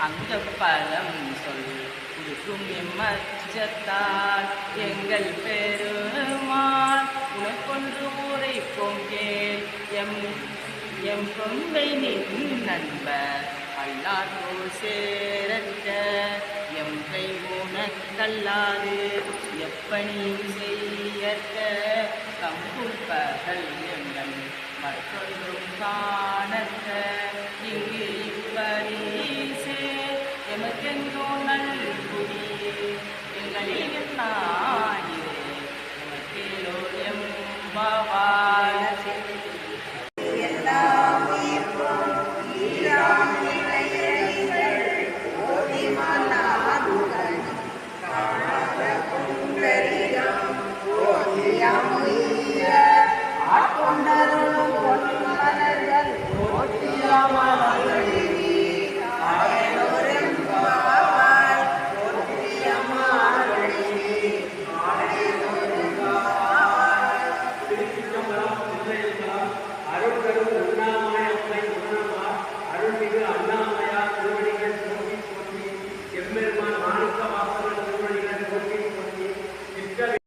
அங்கம் பலம் சொல் இருக்கும் இம்மச்சத்தால் எங்கள் பெருமான் உனக்கொன்று உரைப்போம் கேள். எம் எம் பொங்கை நின் நண்பர். அல்லாதோர் சேரற்ற எம் கை உனக்கல்லாது எப்பணியும் செய்யற்க கம்பும் பகல் எங்கள் மற்றொன்றும் காணற்க இங்கு இப்பரிசே எமக்கென்றோ நல்குடி எங்களில் நாயிரே எமக்கேலோ எம்பாவாய்